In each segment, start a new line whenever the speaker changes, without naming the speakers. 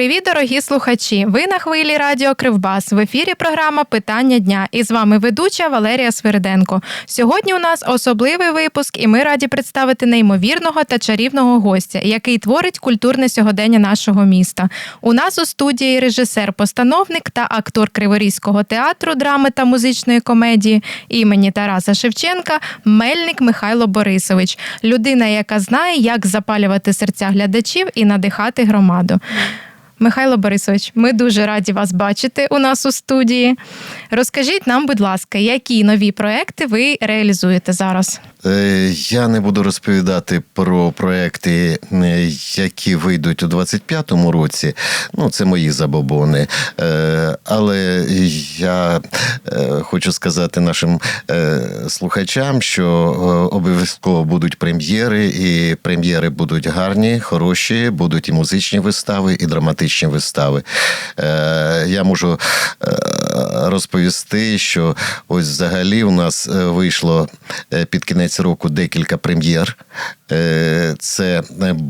Привіт, дорогі слухачі! Ви на хвилі Радіо Кривбас. В ефірі програма Питання дня. І з вами ведуча Валерія Свериденко. Сьогодні у нас особливий випуск, і ми раді представити неймовірного та чарівного гостя, який творить культурне сьогодення нашого міста. У нас у студії режисер-постановник та актор Криворізького театру драми та музичної комедії імені Тараса Шевченка Мельник Михайло Борисович, людина, яка знає, як запалювати серця глядачів і надихати громаду. Михайло Борисович, ми дуже раді вас бачити у нас у студії. Розкажіть нам, будь ласка, які нові проекти ви реалізуєте зараз?
Е, Я не буду розповідати про проекти, е, які вийдуть у 25-му році. Ну, це мої забобони. Е, Але я хочу сказати нашим слухачам, що обов'язково будуть прем'єри, і прем'єри будуть гарні, хороші, будуть і музичні вистави, і драматичні вистави. Е, Я можу е, розповісти, що ось взагалі у нас е, вийшло під кінець року декілька прем'єр. Е, Це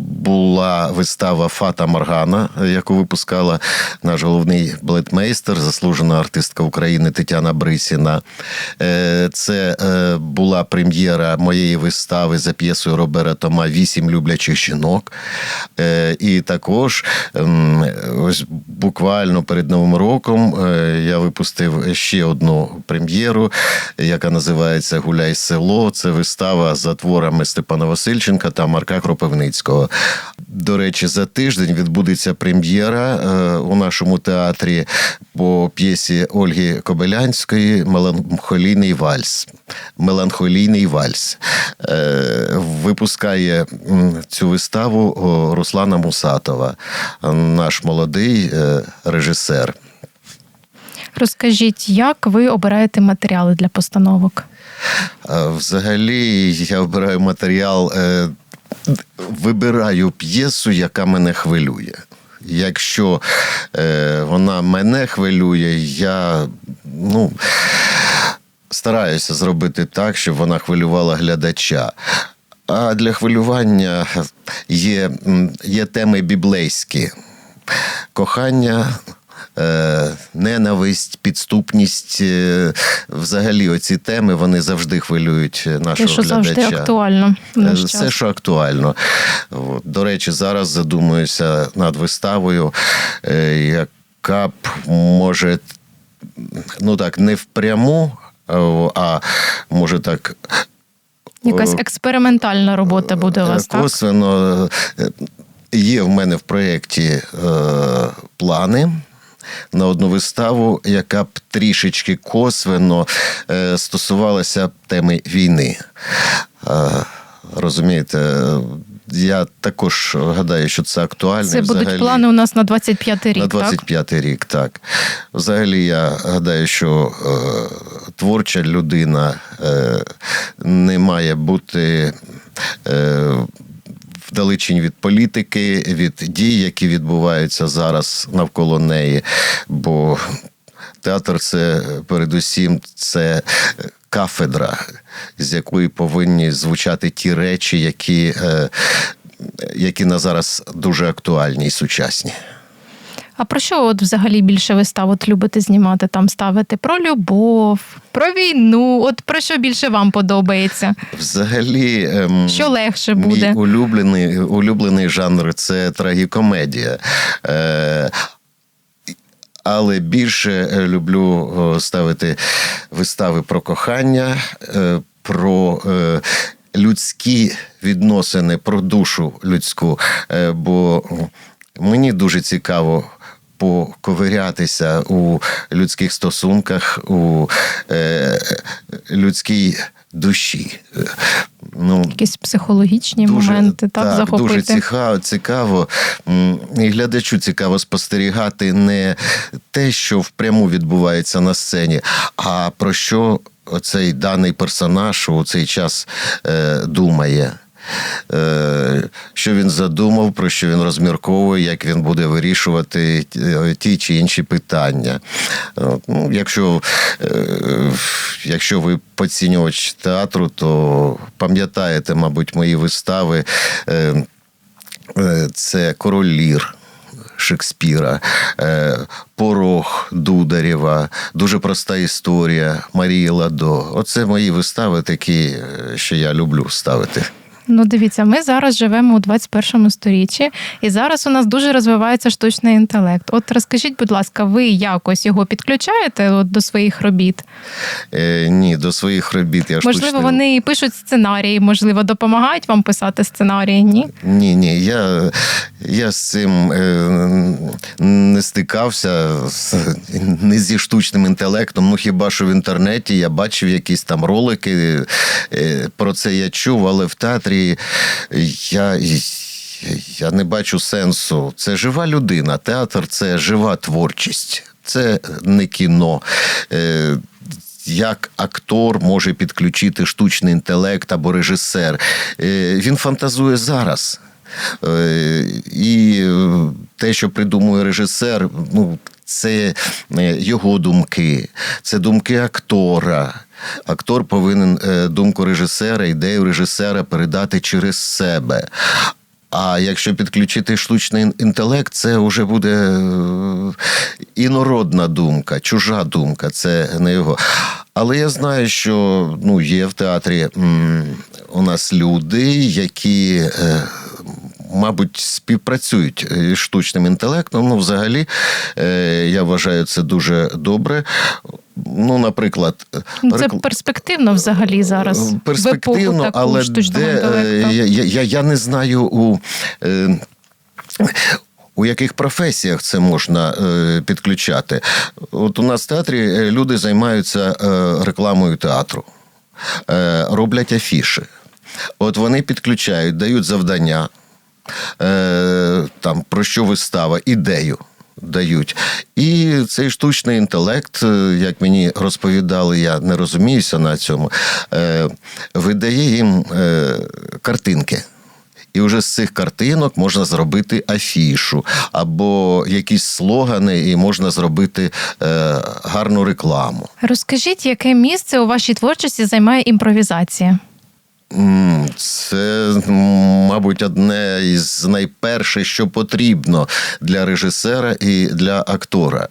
була вистава Фата Моргана, е, яку випускала наш головний балетмейстер, заслужена артистка України Тетяна Брисіна. Е, Це е, була прем'єра моєї вистави за п'єсою Робера Тома Вісім люблячих жінок. І також ем, ось буквально перед Новим роком я випустив ще одну прем'єру, яка називається Гуляй село. Це вистава за творами Степана Васильченка та Марка Кропивницького. До речі, за тиждень відбудеться прем'єра е, у нашому театрі по п'єсі Ольги Кобилянської Меланхолійний вальс. Меланхолійний вальс. Е, Випускає цю виставу Руслана Мусатова, наш молодий е, режисер.
Розкажіть, як ви обираєте матеріали для постановок?
Взагалі, я обираю матеріал, е, вибираю п'єсу, яка мене хвилює. Якщо е, вона мене хвилює, я ну, стараюся зробити так, щоб вона хвилювала глядача. А для хвилювання є, є теми біблейські: кохання, ненависть, підступність. е, Взагалі, оці теми вони завжди хвилюють нашого
Те, що
глядача.
завжди актуально
Е, Все, що актуально. От. До речі, зараз задумуюся над виставою, е, яка б може, ну так, не впряму, е, а може так.
Якась експериментальна робота буде у вас, так?
Косвенно е, є в мене в проєкті е, плани. На одну виставу, яка б трішечки косвенно е, стосувалася теми війни. Е, розумієте, я також гадаю, що це актуально.
Це будуть
взагалі-
плани у нас на 25 й рік,
на 25-й рік, так. Взагалі, я гадаю, що е, творча людина е, не має бути. Е, Вдалечінь від політики, від дій, які відбуваються зараз навколо неї. Бо театр це передусім це кафедра, з якої повинні звучати ті речі, які, е, які на зараз дуже актуальні і сучасні.
А про що от взагалі більше вистав от любите знімати? Там ставити про любов, про війну. От про що більше вам подобається?
Взагалі, ем,
Що легше
мій
буде?
улюблений, улюблений жанр це трагікомедія. Е, але більше е, люблю ставити вистави про кохання, е, про е, людські відносини, про душу людську. Е, бо мені дуже цікаво. Поковирятися у людських стосунках, у е, людській душі. Е, Ну,
Якісь психологічні моменти, так,
так,
захопити.
дуже цікаво, цікаво. І глядачу цікаво спостерігати не те, що впряму відбувається на сцені, а про що цей даний персонаж у цей час е, думає. Е, Що він задумав, про що він розмірковує, як він буде вирішувати е, ті чи інші питання. Ну, якщо, е, якщо ви поцінювач театру, то пам'ятаєте, мабуть, мої вистави. Е, е, Це король Лір. Шекспіра, е, Порох Дударєва, дуже проста історія Марії Ладо. Оце мої вистави такі, е, що я люблю ставити.
Ну, дивіться, ми зараз живемо у 21 сторіччі, і зараз у нас дуже розвивається штучний інтелект. От розкажіть, будь ласка, ви якось його підключаєте от, до своїх робіт?
Е, ні, до своїх робіт я
Можливо,
штучний-
вони пишуть сценарії, можливо, допомагають вам писати сценарії? Ні?
Ні, ні, я, я з цим е, не стикався не зі штучним інтелектом. Ну хіба що в інтернеті я бачив якісь там ролики, е, про це я чув, але в театрі я. Я не бачу сенсу. Це жива людина. Театр це жива творчість, це не кіно. Е, як актор може підключити штучний інтелект або режисер. Е, Він фантазує зараз. Е, І те, що придумує режисер, ну, це його думки, це думки актора. Актор повинен е, думку режисера, ідею режисера передати через себе. А якщо підключити штучний інтелект, це вже буде е, інородна думка, чужа думка, це не його. Але я знаю, що ну, є в театрі у нас люди, які. Е, Мабуть, співпрацюють із штучним інтелектом. Ну, взагалі, я вважаю це дуже добре. Ну, наприклад,
Ну, Це перспективно взагалі зараз.
перспективно,
таку
але де, е, я, я, я, не знаю у. Е, у яких професіях це можна е, підключати? От у нас в театрі е, люди займаються е, рекламою театру, е, роблять афіши. От вони підключають, дають завдання, е, там, про що вистава, ідею. Дають. І цей штучний інтелект, е, як мені розповідали, я не розуміюся на цьому, е, видає їм е, картинки. І вже з цих картинок можна зробити афішу або якісь слогани, і можна зробити е, гарну рекламу.
Розкажіть, яке місце у вашій творчості займає імпровізація?
Це, мабуть, одне із найперших, що потрібно для режисера і для актора.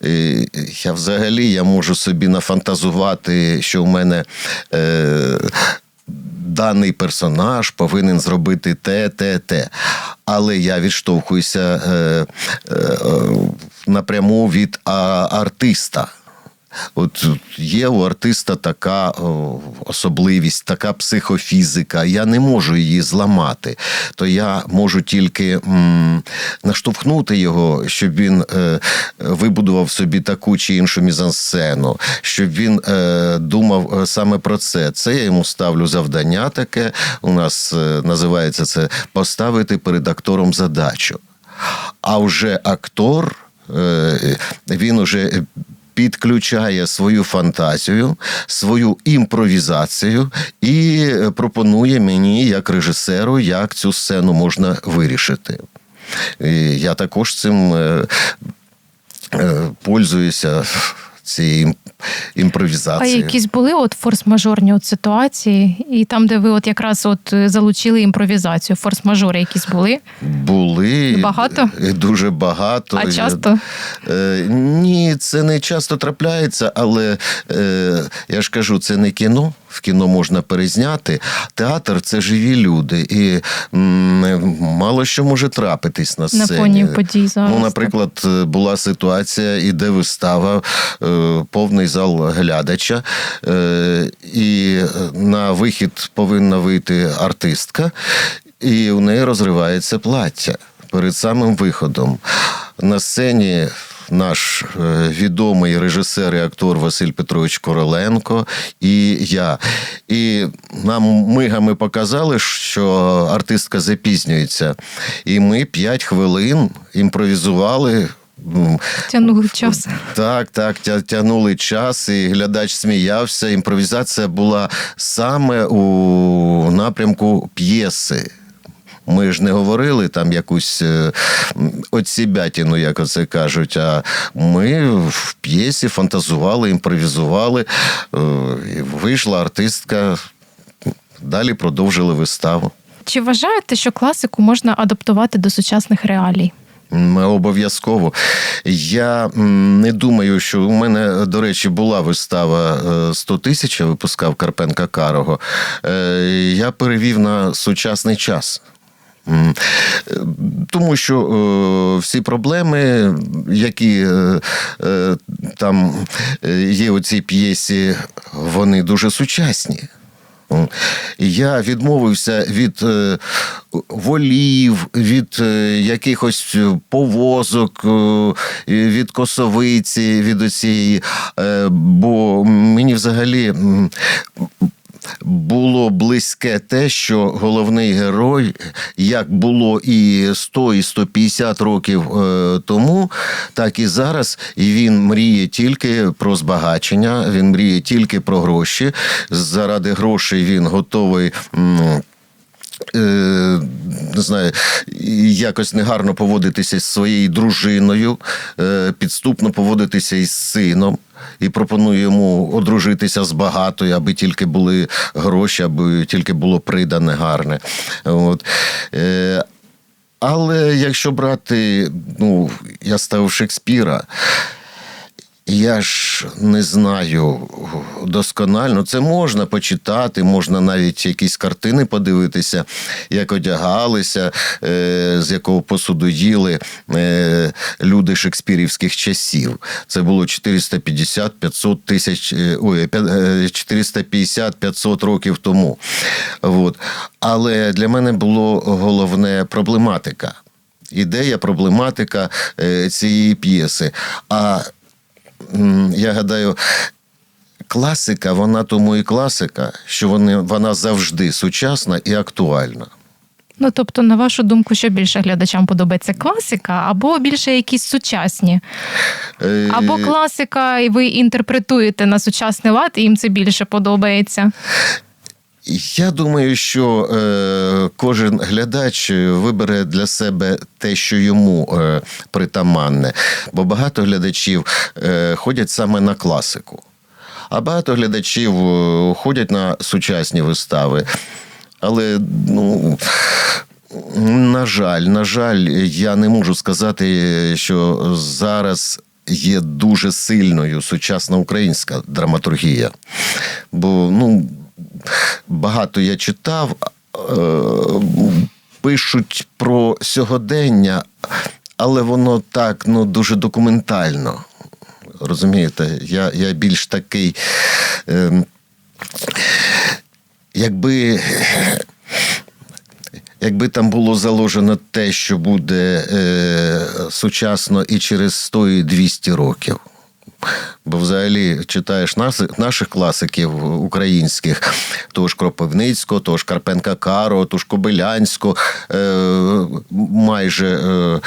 І Я взагалі я можу собі нафантазувати, що в мене. Е, Даний персонаж повинен зробити те, те, те. Але я відштовхуюся е, е, напряму від а, артиста. От є у артиста така особливість, така психофізика. Я не можу її зламати. То я можу тільки м, наштовхнути його, щоб він е, вибудував собі таку чи іншу мізансцену, щоб він е, думав е, саме про це. Це я йому ставлю завдання таке. У нас е, називається це поставити перед актором задачу. А вже актор, е, він уже підключає свою фантазію, свою імпровізацію і е, пропонує мені, як режисеру, як цю сцену можна вирішити. І я також цим е, е, пользуюся цією імпровізації.
А якісь були от форс-мажорні от ситуації, і там, де ви от якраз от е, залучили імпровізацію, форс-мажори якісь були?
Були
Багато?
е, дуже багато.
А часто?
Е, ні, це не часто трапляється, але я ж кажу, це не кіно. В кіно можна перезняти. Театр це живі люди, і м, мало що може трапитись на
На
сцені.
фоні подій зараз,
Ну, наприклад, була ситуація, іде вистава, е, повний зал глядача, е, і на вихід повинна вийти артистка, і у неї розривається плаття перед самим виходом. На сцені. Наш е, відомий режисер і актор Василь Петрович Короленко і я. І нам мигами показали, що артистка запізнюється. І ми п'ять хвилин імпровізували.
Тягнули час.
так, так, тягнули час, і глядач сміявся. Імпровізація була саме у напрямку п'єси. Ми ж не говорили там якусь е, м, отсібятіну, як оце кажуть. А ми в п'єсі фантазували, імпровізували. е, і Вийшла артистка, далі продовжили виставу.
Чи вважаєте, що класику можна адаптувати до сучасних реалій?
М, Обов'язково. Я не думаю, що у мене, до речі, була вистава е, 100 тисяч, я випускав Карпенка Карого. Е, Я перевів на сучасний час. Тому що е, всі проблеми, які е, е, там е, є у цій п'єсі, вони дуже сучасні. Я відмовився від е, волів, від е, якихось повозок, е, від косовиці, від оцієї. е, Бо мені взагалі. Було близьке те, що головний герой, як було і 100, і 150 років е, тому, так і зараз. Він мріє тільки про збагачення, він мріє тільки про гроші. Заради грошей він готовий. Е, Не знаю, якось негарно поводитися з своєю дружиною, е, підступно поводитися із сином. І пропонує йому одружитися з багатою, аби тільки були гроші, аби тільки було придане гарне. От. Е, але якщо брати, ну, я ставив Шекспіра, я ж не знаю досконально. Це можна почитати, можна навіть якісь картини подивитися, як одягалися, е, з якого посуду їли е, люди шекспірівських часів. Це було 450-500 тисяч, е, ой, е, 450-500 років тому. От. Але для мене було головне проблематика. Ідея, проблематика цієї п'єси. А я гадаю, класика, вона тому і класика, що вони, вона завжди сучасна і актуальна.
Ну тобто, на вашу думку, що більше глядачам подобається класика, або більше якісь сучасні,
Е,
або класика, і ви інтерпретуєте на сучасний лад, і їм це більше подобається.
Я думаю, що е, кожен глядач вибере для себе те, що йому е, притаманне. Бо багато глядачів е, ходять саме на класику, а багато глядачів е, ходять на сучасні вистави. Але, ну. На жаль, на жаль, я не можу сказати, що зараз є дуже сильною сучасна українська драматургія. Бо ну, багато я читав, е, пишуть про сьогодення, але воно так ну, дуже документально. Розумієте, я, я більш такий. Е, якби. Якби там було заложено те, що буде е, сучасно і через 100 і 200 років. Бо взагалі читаєш нас, наших класиків українських, того ж Кропивницького, того ж Карпенка Каро, того ж Кобилянського, е, майже е,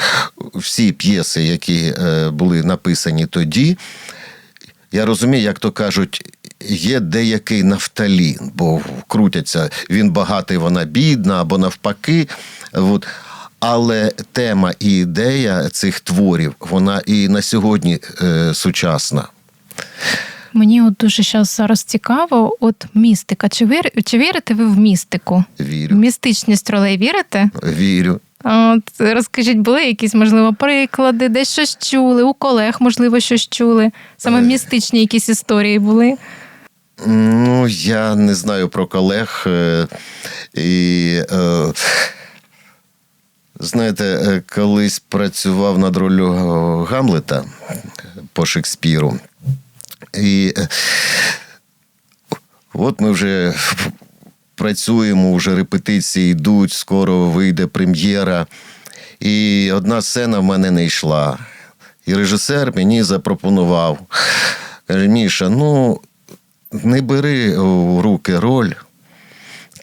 всі п'єси, які е, були написані тоді, я розумію, як то кажуть, є деякий нафталін, бо крутяться він багатий, вона бідна, або навпаки. От. Але тема і ідея цих творів, вона і на сьогодні е, сучасна.
Мені от дуже щас зараз цікаво, от містика. Чи вір, чи вірите ви в містику?
Вірю.
В містичність ролей вірите?
вірю.
От розкажіть, були якісь можливо приклади, десь щось чули, у колег, можливо, щось чули. Саме
Е.
містичні якісь історії були.
Ну, я не знаю про колег. е, І, е, знаєте, е, колись працював над ролью Гамлета по Шекспіру. І е, от ми вже працюємо, вже репетиції йдуть, скоро вийде прем'єра. І одна сцена в мене не йшла. І режисер мені запропонував. Каже: Міша, ну не бери у руки роль,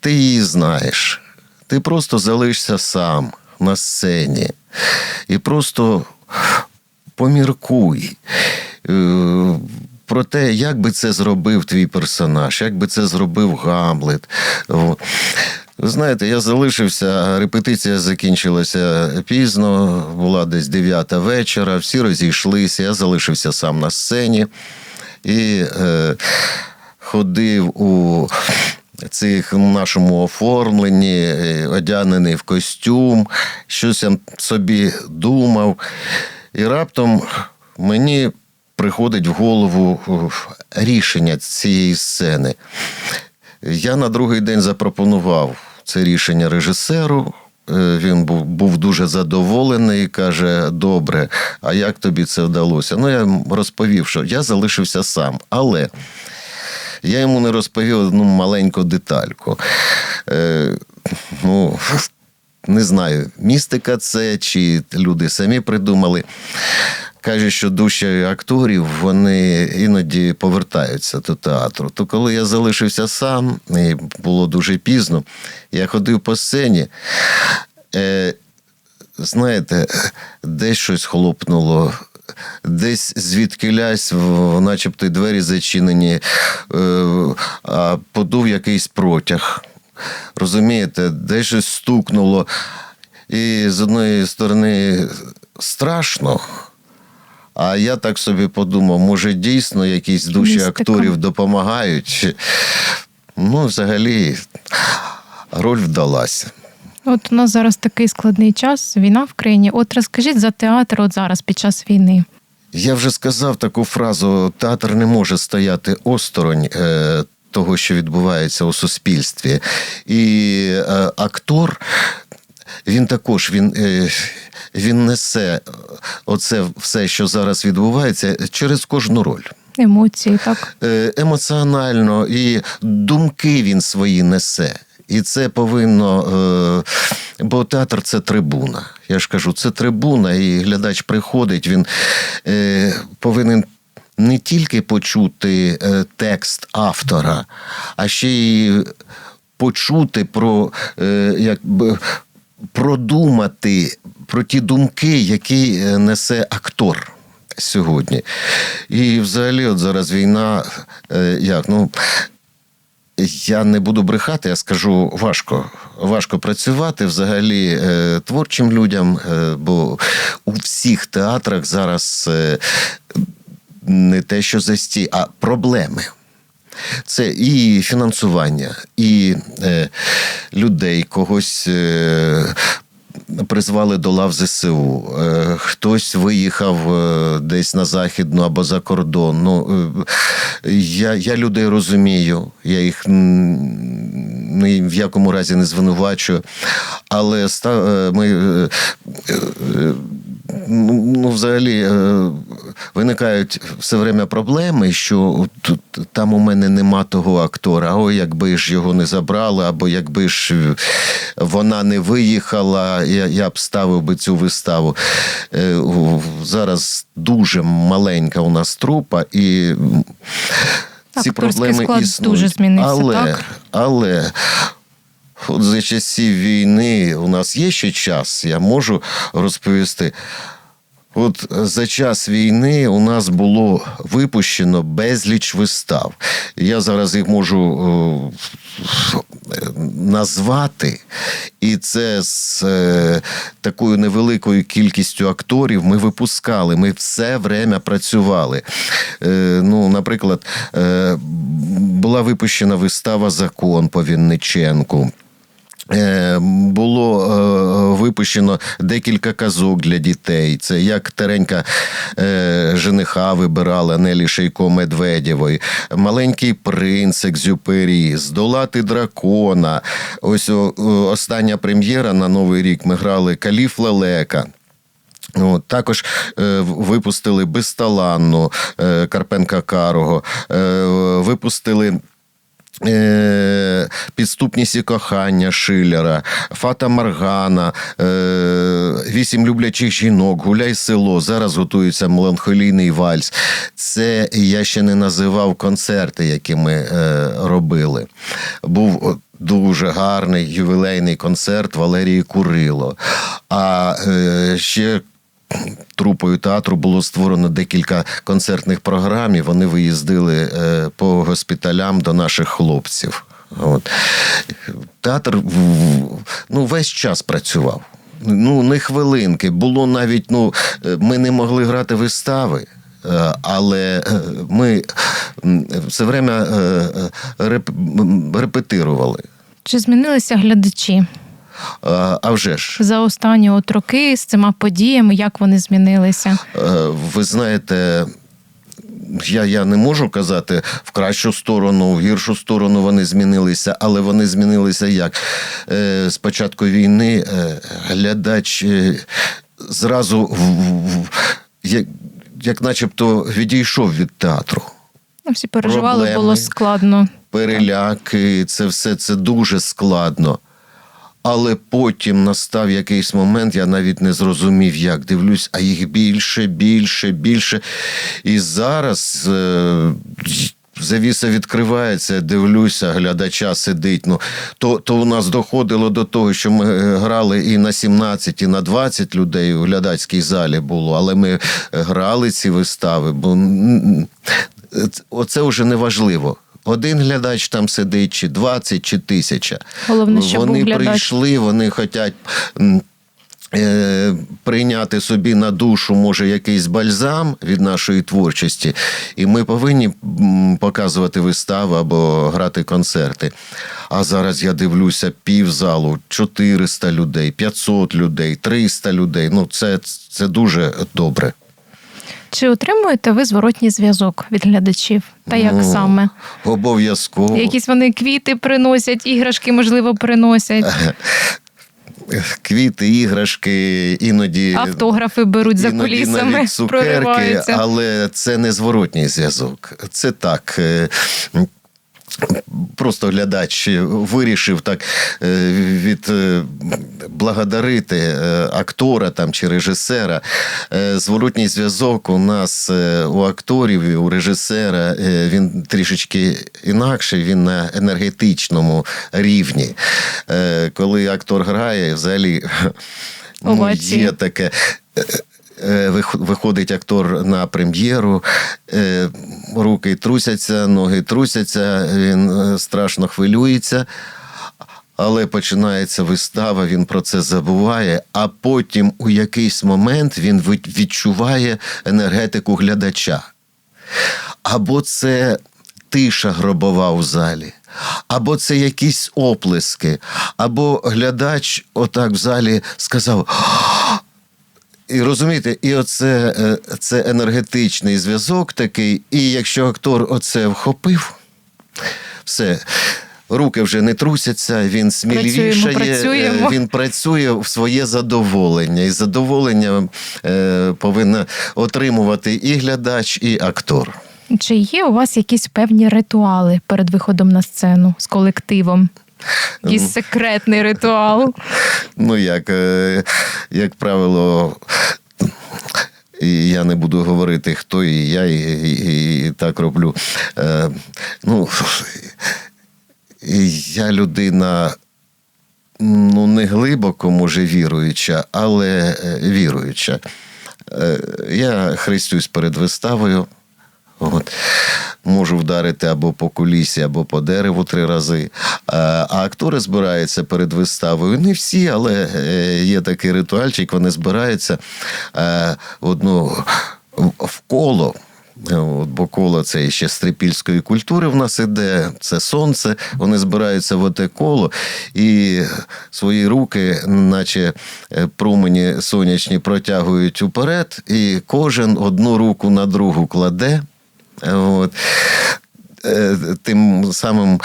ти її знаєш. Ти просто залишся сам на сцені. І просто поміркуй е, про те, як би це зробив твій персонаж, як би це зробив Гамлет. Ви знаєте, я залишився, репетиція закінчилася пізно, була десь 9 вечора, всі розійшлися, я залишився сам на сцені. І е, ходив у цих нашому оформленні, е, одягнений в костюм, щось я собі думав. І раптом мені приходить в голову рішення цієї сцени. Я на другий день запропонував це рішення режисеру. Е, Він був, був дуже задоволений і каже: Добре, а як тобі це вдалося? Ну, я розповів, що я залишився сам, але я йому не розповів одну маленьку детальку. Е, ну, не знаю, містика це чи люди самі придумали. Каже, що душі акторів вони іноді повертаються до театру. То коли я залишився сам, і було дуже пізно, я ходив по сцені. Е, знаєте, десь щось хлопнуло. Десь звідкилясь, начебто й двері зачинені, е, а подув якийсь протяг. Розумієте, десь щось стукнуло. І з одної сторони страшно. А я так собі подумав, може, дійсно якісь душі
Містика.
акторів допомагають. Ну, взагалі, роль вдалася.
От у нас зараз такий складний час, війна в країні. От розкажіть за театр от зараз під час війни.
Я вже сказав таку фразу: театр не може стояти осторонь. Е, того, що відбувається у суспільстві. І е, актор, він також він, е, він несе оце все, що зараз відбувається, через кожну роль.
Емоції, так?
Е, емоціонально і думки він свої несе. І це повинно. Е, бо театр це трибуна. Я ж кажу, це трибуна, і глядач приходить, він е, повинен. Не тільки почути е, текст автора, а ще й почути про якби продумати про ті думки, які несе актор сьогодні. І взагалі, от зараз війна, як ну. Я не буду брехати, я скажу важко. Важко працювати взагалі е, творчим людям, е, бо у всіх театрах зараз е, не те, що застій, а проблеми. Це і фінансування, і людей, когось призвали до лав ЗСУ, е, хтось виїхав е, десь на західну або за кордон. Ну, е, я, я людей розумію, я їх ні в якому разі не звинувачую, але ми. Ну, ну, взагалі е, виникають все время проблеми, що тут там у мене нема того актора. Ой, якби ж його не забрали, або якби ж е, вона не виїхала, я, я б ставив би цю виставу. Е, Зараз дуже маленька у нас трупа, і ці
Акторський
проблеми
склад
існують.
дуже змінився,
але,
так?
але От за часів війни у нас є ще час, я можу розповісти. От за час війни у нас було випущено безліч вистав. Я зараз їх можу е, назвати, і це з е, такою невеликою кількістю акторів ми випускали. Ми все время працювали. Е, ну, наприклад, була випущена вистава Закон по Вінниченку. Е, Було е, випущено декілька казок для дітей. Це як Теренька е, жениха вибирала Нелі Шейко Медведєвої, Маленький принц Екзюпері, Здолати дракона. Ось остання прем'єра на Новий рік ми грали Каліф Лелека. От, також е, випустили Безталанну е, Карпенка Карого, е, випустили. Е, Підступність кохання Шиллера, Фата Маргана, е, Вісім люблячих жінок, Гуляй село. Зараз готується меланхолійний вальс. Це я ще не називав концерти, які ми е, робили. Був дуже гарний ювілейний концерт Валерії Курило. А ще трупою театру було створено декілька концертних програм, і вони виїздили е, по госпіталям до наших хлопців. От. Театр ну, весь час працював. Ну, не хвилинки. Було навіть, ну, е, ми не могли грати вистави. Е, Але ми все время реп, репетирували.
Чи змінилися глядачі
А а вже ж,
за останні от роки з цими подіями? Як вони змінилися?
е, ви знаєте, я, я не можу казати в кращу сторону, в гіршу сторону вони змінилися, але вони змінилися як? Е, З початку війни е, глядач е, зразу в, в, в- як, як начебто відійшов від театру.
Ну, всі переживали,
Проблеми.
було складно.
переляки, це все це дуже складно. Але потім настав якийсь момент, я навіть не зрозумів, як дивлюсь, а їх більше, більше, більше. І зараз е, завіса відкривається, дивлюся, глядача сидить. Ну, то, то у нас доходило до того, що ми е, грали і на 17, і на 20 людей у глядацькій залі було, але ми грали ці вистави, бо оце вже не важливо. Один глядач там сидить, чи 20, чи тисяча.
Головне, щоб
вони
був глядач.
прийшли, вони хочуть е, прийняти собі на душу, може, якийсь бальзам від нашої творчості, і ми повинні показувати вистави або грати концерти. А зараз я дивлюся півзалу, 400 людей, 500 людей, 300 людей. Ну, це, це дуже добре.
Чи отримуєте ви зворотній зв'язок від глядачів? Та як
Ну,
саме?
Обов'язково.
Якісь вони квіти приносять, іграшки, можливо, приносять,
Квіти, іграшки, іноді
автографи беруть за
іноді
кулісами,
навіть цукерки,
прориваються.
але це не зворотній зв'язок. Це так. Просто глядач вирішив так е, від е, благодарити е, актора там чи режисера. Зворотній зв'язок у нас у акторів, і у режисера він трішечки інакший, він на енергетичному рівні. Коли актор грає, взагалі ну, є таке. Е, вих- Виходить актор на прем'єру, е, руки трусяться, ноги трусяться, він е, страшно хвилюється. Але починається вистава, він про це забуває, а потім у якийсь момент він відчуває енергетику глядача. Або це тиша гробова у залі, або це якісь оплески, або глядач отак в залі сказав. І розумієте, і оце е, це енергетичний зв'язок такий, і якщо актор оце вхопив, все. Руки вже не трусяться, він сміливішає,
працюємо.
е, він працює в своє задоволення. І задоволення е, повинна отримувати і глядач, і актор.
Чи є у вас якісь певні ритуали перед виходом на сцену з колективом? Якийсь секретний ритуал.
Ну, як, е, як правило, я не буду говорити, хто і я, і, і, і так роблю. Е, ну, я людина. Ну, не глибоко, може, віруюча, але е, віруюча. Е, Я хрестюсь перед виставою. От. Можу вдарити або по кулісі, або по дереву три рази. А, актори збираються перед виставою. Не всі, але е, є такий ритуальчик, вони збираються е, одну в- коло. От, бо коло це ще з трипільської культури в нас іде, це сонце. Вони збираються в оте коло і свої руки, наче е, промені сонячні, протягують уперед, і кожен одну руку на другу кладе. Е, От. Е, Тим самим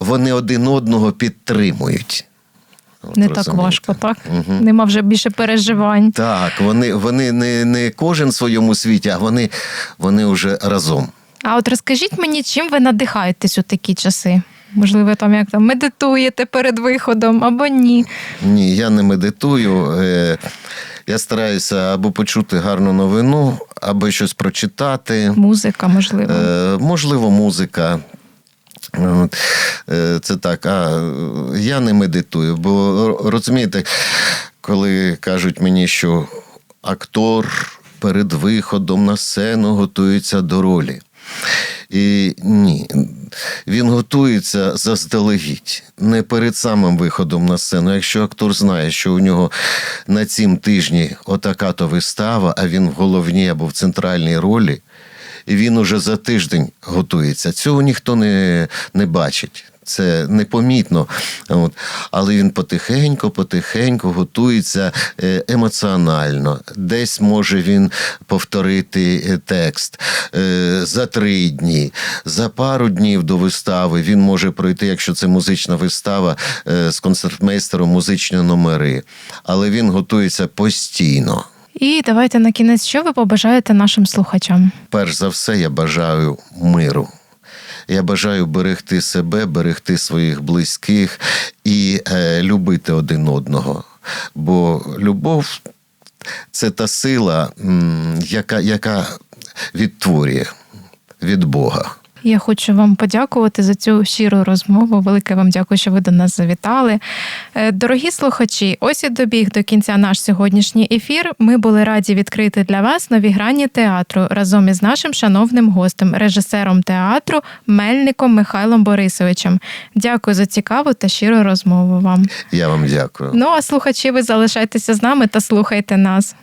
вони один одного підтримують. От,
Не так важко, так?
Мгм.
Нема вже більше переживань.
Так, вони, вони не, не кожен в своєму світі, а вони, вони вже разом.
А от розкажіть мені, чим ви надихаєтесь у такі часи? Можливо, там як там медитуєте перед виходом або ні.
Ні, я не медитую. Я стараюся або почути гарну новину, або щось прочитати.
Музика, можливо.
Е, Можливо, музика. Е, Це так. А я не медитую, бо розумієте, коли кажуть мені, що актор перед виходом на сцену готується до ролі. І ні, він готується заздалегідь, не перед самим виходом на сцену. Якщо актор знає, що у нього на цім тижні отака то вистава, а він в головній або в центральній ролі, і він уже за тиждень готується. Цього ніхто не, не бачить. Це непомітно. От. Але він потихеньку, потихеньку готується е, емоціонально. Десь може він повторити е, текст е, за три дні, за пару днів до вистави він може пройти, якщо це музична вистава, з концертмейстером музичні номери. Але він готується постійно.
І давайте на кінець, що ви побажаєте нашим слухачам?
Перш за все, я бажаю миру. Я бажаю берегти себе, берегти своїх близьких і е, любити один одного. Бо любов це та сила, яка, яка відтворює від Бога.
Я хочу вам подякувати за цю щиру розмову. Велике вам дякую, що ви до нас завітали. Е, Дорогі слухачі, ось і добіг до кінця наш сьогоднішній ефір. Ми були раді відкрити для вас нові грані театру разом із нашим шановним гостем, режисером театру Мельником Михайлом Борисовичем. Дякую за цікаву та щиру розмову вам.
Я вам дякую.
Ну а слухачі, ви залишайтеся з нами та слухайте нас.